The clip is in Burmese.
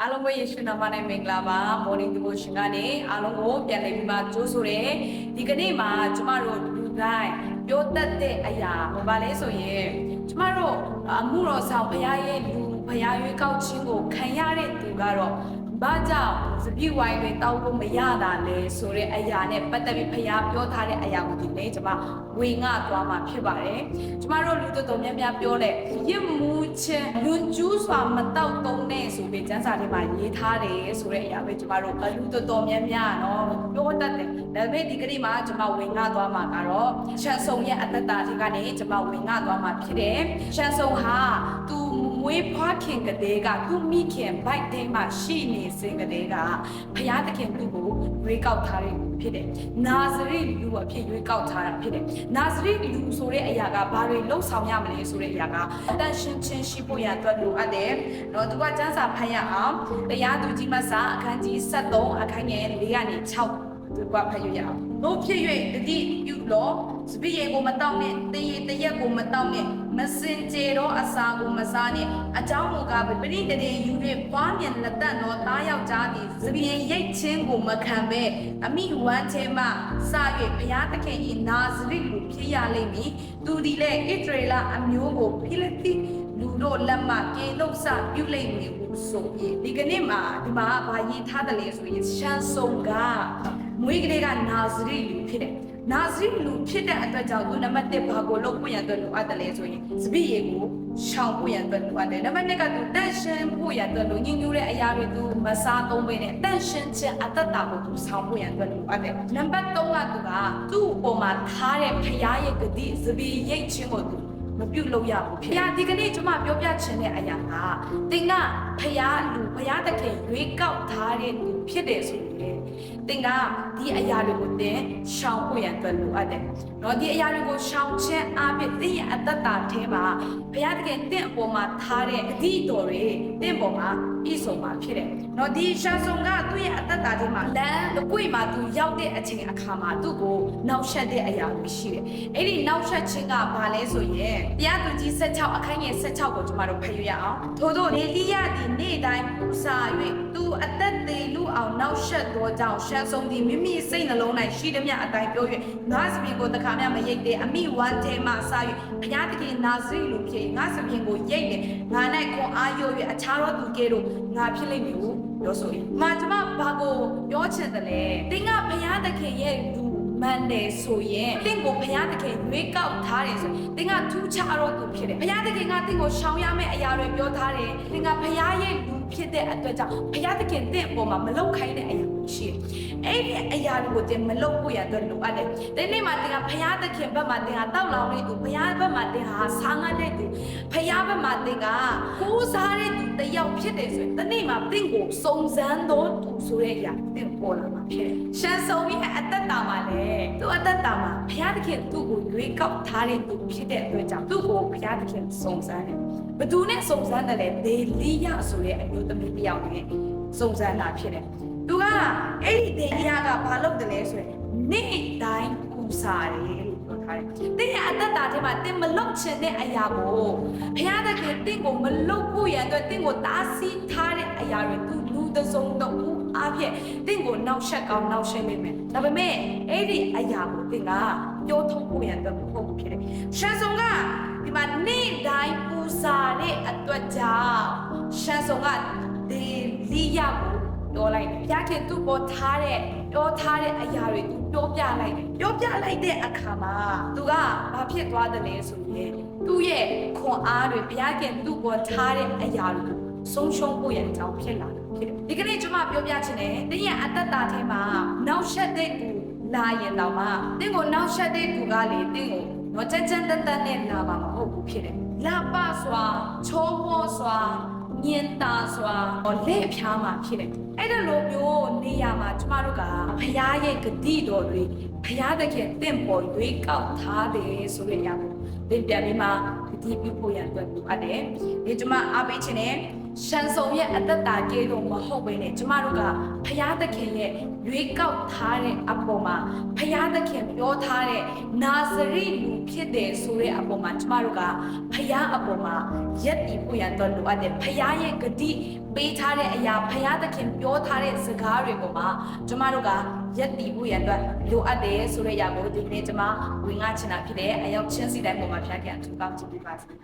အားလုံးကိုယေရှုနာမနဲ့မင်္ဂလာပါ morning devotion ကနေအားလုံးကိုပြန်လည်ပြီးမှကြိုးဆိုတယ်ဒီကနေ့မှာကျမတို့လူတိုင်းပြောတတ်တဲ့အရာဘာလဲဆိုရင်ကျမတို့အမှုတော်ဆောင်ဘုရားရဲ့လူဘုရားရွေးကောက်ခြင်းကိုခံရတဲ့သူကတော့ဘာကြောင့်စပြည့်ဝိုင်းတွေတောက်လို့မရတာလဲဆိုတဲ့အရာနဲ့ပတ်သက်ပြီးဘုရားပြောထားတဲ့အရာကိုဒီနေ့ကျမဝေငှသွားမှာဖြစ်ပါတယ်ကျမတို့လူတော်တော်များများပြောတဲ့ရစ်မှုချင်းလွန်ကျူးစွာမတောက်သုံးတဲ့ဆိုပြီး ကျမ်းစာထဲမှာရေးထားတယ်ဆိုတဲ့အရာပဲကျမတို့လူတော်တော်များများနော်ပြောတတ်တယ်ဒါပေမဲ့ဒီကနေ့မှာကျမဝေငှသွားမှာကတော့ရှန်ဆုံရဲ့အတ္တတာတွေကနေကျမဝေငှသွားမှာဖြစ်တယ်ရှန်ဆုံဟာသူ မွေးဖွားခင်ကလေးကသူမိခင်ဘိုက်ထဲမှာရှိနေစဉ်ကလေးကဘုရားသခင်သူ့ကိုရွေးကောက်ထားတယ်ဖြစ်တယ်။နာဇရိလူအဖြစ်ရွေးကောက်ထားတာဖြစ်တယ်။နာဇရိလူဆိုတဲ့အရာကဘာတွေလှုပ်ဆောင်ရမလဲဆိုတဲ့အရာကအတန်ရှင်းချင်းရှိဖို့ရအတွက်လိုအပ်တယ်။တော့သူကစံစာဖတ်ရအောင်။တရားသူကြီးမဆာအခန်းကြီး73အခန်းငယ်4ကနေ6သူကဖတ်ရအောင်။တို့ဖြစ်၍တတိပြုလို့ စပိယေကိုမတောင်းနဲ့တရေတရက်ကိုမတောင်းနဲ့မစင်ကြတော့အစာကိုမစားနဲ့အเจ้าမူကားပရိတရေယူ၍ပွားမြင်လက်တန်သောသားယောက်ျားသည်စပိယေရိတ်ချင်းကိုမခံဘဲအမိဝမ်းချင်းမှစ၍ဘုရားသခင်၏နာဇရိကိုဖြစ်ရလိမ့်မည်သူဒီလေဣသရေလအမျိုးကိုဖိလိတိလူတို့လက်မှပြေနှုတ်ဆပြုလိမ့်မည်ဟုဆိုပြီးဒီကနေ့မှာဒီမှာဗာရေးထားတယ်လေဆိုရင်ရှမ်းစုံကမွေးကလေးကနာဇရိလူဖြစ်တယ် နာဇရိလူဖြစ်တဲ့အတွက်ကြောင့်သူနံပါတ်1ဘာကိုလုပ်ဖို့ရန်အတွက်လိုအပ်တယ်လဲဆိုရင်စပိယေကိုရှောင်ဖို့ရန်အတွက်လိုအပ်တယ်နံပါတ်2ကသူတန့်ရှင်းဖို့ရန်အတွက်လိုညင်ညူတဲ့အရာတွေသူမစားသုံးဘဲနဲ့တန့်ရှင်းခြင်းအတ္တတာကိုသူဆောင်ဖို့ရန်အတွက်လိုအပ်တယ်နံပါတ်3ကသူကသူ့အပေါ်မှာထားတဲ့ဖရားရဲ့ဂတိစပိရိတ်ခြင်းကိုသူမပြုတ်လို့ရဘူးဖြစ်။ဖရားဒီကနေ့ကျွန်မပြောပြချင်တဲ့အရာကတင်ကဖရားလူဖရားတခင်ရွေးကောက်ထားတဲ့သူဖြစ်တယ်ဆို ရင်တင်ကဒီအရာတွေကိုတင်ရှောင်ဖို့ရန်အတွက်လိုအပ်တယ်။နော်ဒီအရာတွေကိုရှောင်ခြင်းအပြင်တင်ရဲ့အတ္တတာထဲမှာဖရားတခင်တင့်အပေါ်မှာထားတဲ့အသည့်တော်တွေတင့်ပေါ်မှာပြည့်စုံမှာဖြစ်တယ်။နော်ဒီရှာဆုံကသူ့ရဲ့အတ္တတာထဲမှာလမ်းတစ်ကွေ့မှာသူရောက်တဲ့အချိန်အခါမှာသူ့ကိုနောက်ဆက်တဲ့အရာတွေရှိတယ်။အဲ့ဒီနောက်ဆက်ခြင်းကဘာလဲဆိုရင်တရားသူကြီး16အခန်းငယ်16ကိုကျွန်တော်တို့ဖတ်ရအောင်။ထို့သောလေလိယသည်နေ့တိုင်းပူစာ၍သူအသက်သေးလူအောင်နောက်ဆက်သောကြောင့်ရှမ်းဆုံးသည်မိမိစိတ်နှလုံး၌ရှိသည်မြအတိုင်းပြော၍ငါစပင်ကိုတခါမှမရိတ်တဲ့အမိဝမ်းထဲမှစ၍ဘုရားသခင်နာဇိလူဖြစ်ငါစပင်ကိုရိတ်တယ်ငါ၌ခွန်အားရော၍အခြားသောသူကဲ့သို့ငါဖြစ်လိမ့်မည်ဟုပြောဆို၏။မာကျွန်မဘာကိုပြောချင်တယ်လဲ။တင်းကဘုရားသခင်ရဲ့လူမှန်တယ်ဆိုရင်တင့်ကိုဘုရားသခင်ရွေးကောက်ထားတယ်ဆိုရင်တင်ကထူးခြားတော့သူဖြစ်တယ်ဘုရားသခင်ကတင့်ကိုရှောင်ရမယ့်အရာတွေပြောထားတယ်တင်ကဘုရားရဲ့လူဖြစ်တဲ့အတွက်ကြောင့်ဘုရားသခင်တင့်အပေါ်မှာမလောက်ခိုင်းတဲ့အရာ ရှိတယ်အဲ့ဒီအရာတွေကိုတင်မလောက်ဖို့ရတော့လိုအပ်တယ်ဒီနေ့မှာတင်ကဘုရားသခင်ဘက်မှာတင်ကတောက်လောင်နေသူဘုရားဘက်မှာတင်ဟာဆာငတ်တဲ့သူဘုရားဘက်မှာတင်ကကိုးစားတဲ့သူတယောက်ဖြစ်တယ်ဆိုရင်ဒီနေ့မှာတင့်ကိုစုံစမ်းတော့သူဆိုတဲ့အရာတင်ပေါ်လာမှာဖြစ်တယ်ရှမ်းဆုံးရဲ့အသက်တာမှာလည်းသူအသက်တာမှာဘုရားသခင်သူ့ကိုရွေးကောက်ထားတဲ့သူဖြစ်တဲ့အတွက်ကြောင့်သူ့ကိုဘုရားသခင်စုံစမ်းတယ်ဘသူနဲ့စုံစမ်းတယ်လဲဒေလီယဆိုတဲ့အမျိုးသမီးတစ်ယောက်နဲ့စုံစမ်းတာဖြစ်တယ် သူကအဲ့ဒီဒေလီယကဘာလုပ်တယ်လဲဆိုရင်နေ့တိုင်းပူစာတယ်လို့ပြောထားတယ်။တင်းရဲ့အသက်တာထဲမှာတင်းမလုတ်ချင်တဲ့အရာကိုဘုရားသခင်တင်းကိုမလုတ်ဖို့ရန်အတွက်တင်းကိုတားဆီးထားတဲ့အရာတွေသူလူတစ်စုံတစ်ဦးအဖြစ်တင်းကိုနောက်ဆက်ကောင်းနောက်ဆက်လိမ့်မယ်။ဒါပေမဲ့အဲ့ဒီအရာကိုတင်းကပြောထုတ်ဖို့ရန်အတွက်မဟုတ်ဘူးဖြစ်တယ်။ရှန်ဆုံကဒီမှာနေ့တိုင်းပူစာတဲ့အတွက်ကြောင့်ရှန်ဆုံကဒီလီယာကို ပြောလိုက်တယ်။ဘုရားခင်သူ့ပေါ်ထားတဲ့ပြောထားတဲ့အရာတွေသူပြောပြလိုက်တယ်။ပြောပြလိုက်တဲ့အခါမှာသူကဘာဖြစ်သွားတယ်လဲဆိုရင်သူ့ရဲ့ခွန်အားတွေဘုရားခင်သူ့ပေါ်ထားတဲ့အရာတွေဆုံးရှုံးဖို့ရန်ကြောင်းဖြစ်လာတာဖြစ်တယ်။ဒီကနေ့ကျွန်မပြောပြချင်တယ်။တင်းရဲ့အတ္တတာထဲမှာနောက်ဆက်တဲ့သူလာရင်တော့မှတင်းကိုနောက်ဆက်တဲ့သူကလေတင်းကိုတော့ကြမ်းကြမ်းတမ်းတမ်းနဲ့လာမှာမဟုတ်ဘူးဖြစ်တယ်။လာပစွာချောမောစွာ ညင်တာစွာလက်ဖြားမှာဖြစ်တယ်။အဲ့ဒါလိုမျိုးနေရာမှာကျမတို့ကဘုရားရဲ့ဂတိတော်တွေဘုရားသခင်တင့်ပေါ်ရွေးကောက်ထားတယ်ဆိုတဲ့အရာကိုသင်ပြန်ပြီးမှဂတိပြုဖို့ရန်အတွက်လိုအပ်တယ်။ဒီကျမအားပေးခြင်းနဲ့ ရှန်စုံရဲ့အသက်တာကဲလို့မဟုတ်ဘဲနဲ့ကျမတို့ကဖရာသခင်ရဲ့ရွေးကောက်ထားတဲ့အပေါ်မှာဖရာသခင်ပြောထားတဲ့နာဇရိလူဖြစ်တယ်ဆိုတဲ့အပေါ်မှာကျမတို့ကဖရာအပေါ်မှာယက်တည်ဖို့ရန်တော့လိုအပ်တယ်ဖရာရဲ့ဂတိပေးထားတဲ့အရာဖရာသခင်ပြောထားတဲ့စကားတွေပေါ်မှာကျမတို့ကယက်တည်ဖို့ရန်တော့လိုအပ်တယ်ဆိုတဲ့အရာကိုဒီနေ့ကျမဝင်ငါချင်တာဖြစ်တယ်အရောက်ချင်းစီတိုင်းပေါ်မှာဖရာခင်အထူးကောင်းချီးပေးပါစေ